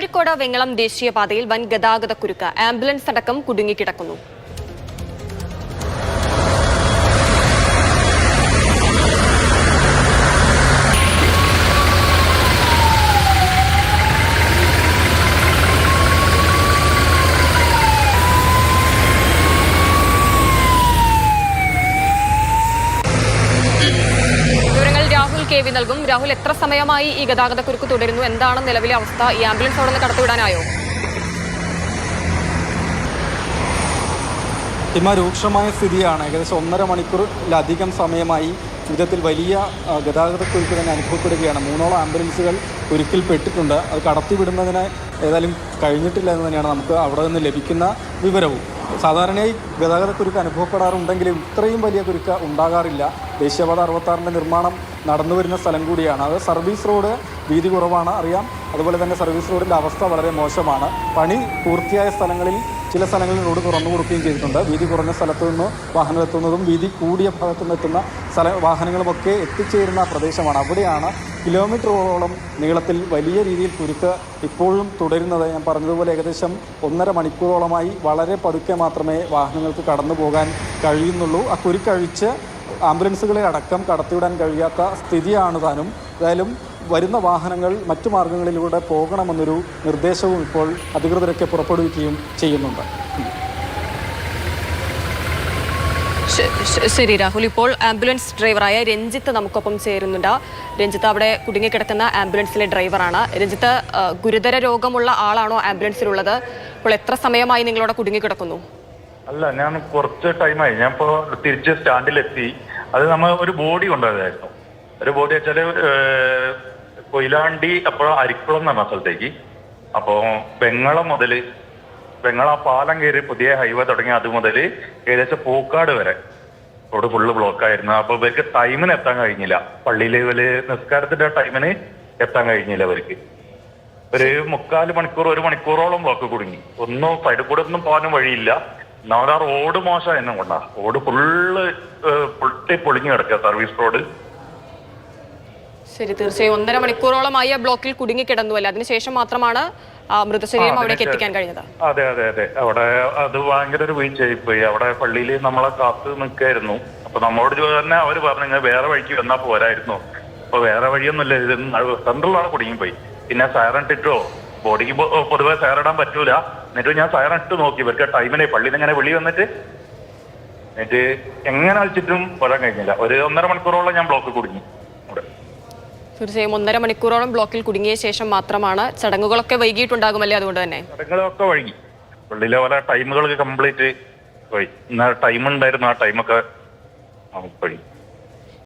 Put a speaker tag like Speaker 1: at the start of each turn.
Speaker 1: കോഴിക്കോട് വെങ്ങളം ദേശീയപാതയിൽ വൻ ഗതാഗത കുരുക്ക് ആംബുലൻസ് അടക്കം കുടുങ്ങിക്കിടക്കുന്നു വിവരങ്ങൾ രാഹുൽ കെ വി നൽകും. രാഹുൽ എത്ര സമയമായി ഈ ഗതാഗത കുരുക്ക് തുടരുന്നു? എന്താണ് നിലവിലെ അവസ്ഥ? ഈ ആംബുലൻസ് അവിടെ നിന്ന് കടത്തിവിടാനായോ?
Speaker 2: ഇമ രൂക്ഷമായ സ്ഥിതിയാണ്. ഏകദേശം ഒന്നര മണിക്കൂറിലധികം സമയമായി വിധത്തിൽ വലിയ ഗതാഗത ഗതാഗതക്കുരുക്ക് തന്നെ അനുഭവപ്പെടുകയാണ്. മൂന്നോളം ആംബുലൻസുകൾ കുരുക്കിൽപ്പെട്ടിട്ടുണ്ട് അത് കടത്തിവിടുന്നതിന് ഏതായാലും കഴിഞ്ഞിട്ടില്ല എന്ന് തന്നെയാണ് നമുക്ക് അവിടെ നിന്ന് ലഭിക്കുന്ന വിവരവും. സാധാരണയായി ഗതാഗതക്കുരുക്ക് അനുഭവപ്പെടാറുണ്ടെങ്കിലും ഇത്രയും വലിയ കുരുക്ക് ഉണ്ടാകാറില്ല. ദേശീയപാത അറുപത്താറിന്റെ നിർമ്മാണം നടന്നു വരുന്ന സ്ഥലം കൂടിയാണ്. അത് സർവീസ് റോഡ് വീതി കുറവാണ് അറിയാം. അതുപോലെ തന്നെ സർവീസ് റോഡിന്റെ അവസ്ഥ വളരെ മോശമാണ്. പണി പൂർത്തിയായ സ്ഥലങ്ങളിൽ ചില സ്ഥലങ്ങളിൽ റോഡ് തുറന്നു കൊടുക്കുകയും ചെയ്തിട്ടുണ്ട്. വീതി കുറഞ്ഞ സ്ഥലത്തു നിന്ന് വാഹനം എത്തുന്നതും വീതി കൂടിയ ഭാഗത്തു നിന്ന് എത്തുന്ന സ്ഥല വാഹനങ്ങളുമൊക്കെ എത്തിച്ചേരുന്ന പ്രദേശമാണ്. അവിടെയാണ് കിലോമീറ്ററോളം നീളത്തിൽ വലിയ രീതിയിൽ കുരുക്ക് ഇപ്പോഴും തുടരുന്നത്. ഞാൻ പറഞ്ഞതുപോലെ ഏകദേശം ഒന്നര മണിക്കൂറോളമായി വളരെ പതുക്കെ മാത്രമേ വാഹനങ്ങൾക്ക് കടന്നു പോകാൻ കഴിയുന്നുള്ളൂ. ആ കുരുക്കഴിച്ച് ആംബുലൻസുകളെ അടക്കം കടത്തിവിടാൻ കഴിയാത്ത സ്ഥിതിയാണ് താനും. ഏതായാലും വരുന്ന വാഹനങ്ങൾ മറ്റു മാർഗങ്ങളിലൂടെ പോകണമെന്നൊരു നിർദ്ദേശവും ഇപ്പോൾ അധികൃതരൊക്കെ പുറപ്പെടുവിക്കുകയും ചെയ്യുന്നുണ്ട്.
Speaker 1: ശരി രാഹുൽ. ഇപ്പോൾ ആംബുലൻസ് ഡ്രൈവറായ രഞ്ജിത്ത് നമുക്കൊപ്പം ചേരുന്നുണ്ട്. രഞ്ജിത്ത് അവിടെ കുടുങ്ങിക്കിടക്കുന്ന ആംബുലൻസിലെ ഡ്രൈവറാണ്. രഞ്ജിത്ത് ഗുരുതര രോഗമുള്ള ആളാണോ ആംബുലൻസിലുള്ളത്? ഇപ്പോൾ എത്ര സമയമായി നിങ്ങളവിടെ കുടുങ്ങിക്കിടക്കുന്നു?
Speaker 3: അല്ല ഞാൻ കുറച്ച് ടൈമായി ഞാൻ ഇപ്പോ തിരിച്ച് സ്റ്റാൻഡിലെത്തി. അത് നമ്മൾ ഒരു ബോഡി കൊണ്ടുപോയതായിരുന്നു ഒരു ബോഡി വെച്ചാൽ കൊയിലാണ്ടി അപ്പോൾ അരിക്കുളം എന്ന് പറഞ്ഞ സ്ഥലത്തേക്ക്. അപ്പോ വെങ്ങളം മുതൽ വെങ്ങള പാലം കയറി പുതിയ ഹൈവേ തുടങ്ങി അത് മുതൽ ഏകദേശം പൂക്കാട് വരെ. റോഡ് ഫുള്ള് ബ്ലോക്ക് ആയിരുന്നു. അപ്പൊ ഇവർക്ക് ടൈമിന് എത്താൻ കഴിഞ്ഞില്ല. പള്ളിയിലെ ഇവർ നിസ്കാരത്തിന്റെ ടൈമിന് എത്താൻ കഴിഞ്ഞില്ല അവർക്ക് ഒരു മുക്കാൽ മണിക്കൂർ ഒരു മണിക്കൂറോളം ബ്ലോക്ക് കുടുങ്ങി. ഒന്നും സൈഡിൽ കൂടെ ഒന്നും പോകാനും വഴിയില്ല. ഒന്നാമത് ആ റോഡ് എന്നെ കൊണ്ടാ. റോഡ് ഫുള്ള് പൊട്ടി പൊളിഞ്ഞു കിടക്കുക സർവീസ് റോഡ്.
Speaker 1: ശരി തീർച്ചയായും ഒന്നര മണിക്കൂറോളമായി ആ ബ്ലോക്കിൽ കുടുങ്ങി കിടന്നുവല്ല. അതിനുശേഷം മാത്രമാണ് മൃതശരീരം അവിടേക്ക് എത്തിക്കാൻ കഴിഞ്ഞത്.
Speaker 3: അതെ അതെ അതെ. അവിടെ അത് ഭയങ്കര ഒരു വീഴ്ചയായി പോയി അവിടെ പള്ളിയിൽ നമ്മളെ കാത്ത് നിൽക്കായിരുന്നു. അപ്പൊ നമ്മളോട് തന്നെ അവർ പറഞ്ഞു "ഇങ്ങ് വേറെ വഴിക്ക് വന്നാ പോരായിരുന്നു. അപ്പൊ വേറെ വഴിയൊന്നുമില്ല. ഇത് സെൻട്രലാണ് കുടുങ്ങിപ്പോയി. പിന്നെ സൈറൻ ഇട്ടോ ബോഡിക്ക് പൊതുവേ സയറിടാൻ പറ്റൂല. എന്നിട്ട് ഞാൻ സയറിട്ട് നോക്കി. ഇവർക്ക് ടൈമിനെ പള്ളിയിൽ ഇങ്ങനെ വെളി വന്നിട്ട് എന്നിട്ട് എങ്ങനെ വെച്ചിട്ടും വരാൻ കഴിഞ്ഞില്ല. ഒരു ഒന്നര മണിക്കൂറോളം ഞാൻ ബ്ലോക്ക് കുടുങ്ങി. അവിടെ.
Speaker 1: തീർച്ചയായും ഒന്നര മണിക്കൂറോളം ബ്ലോക്കിൽ കുടുങ്ങിയ ശേഷം മാത്രമാണ് ചടങ്ങുകളൊക്കെ വൈകിട്ടുണ്ടാകുമല്ലേ അതുകൊണ്ട് തന്നെ?
Speaker 3: ചടങ്ങുകളൊക്കെ വൈകി. പള്ളിയിലെ പല ടൈമുകൾ കംപ്ലീറ്റ് പോയി ടൈം ഉണ്ടായിരുന്നു. ആ ടൈമൊക്കെ വഴി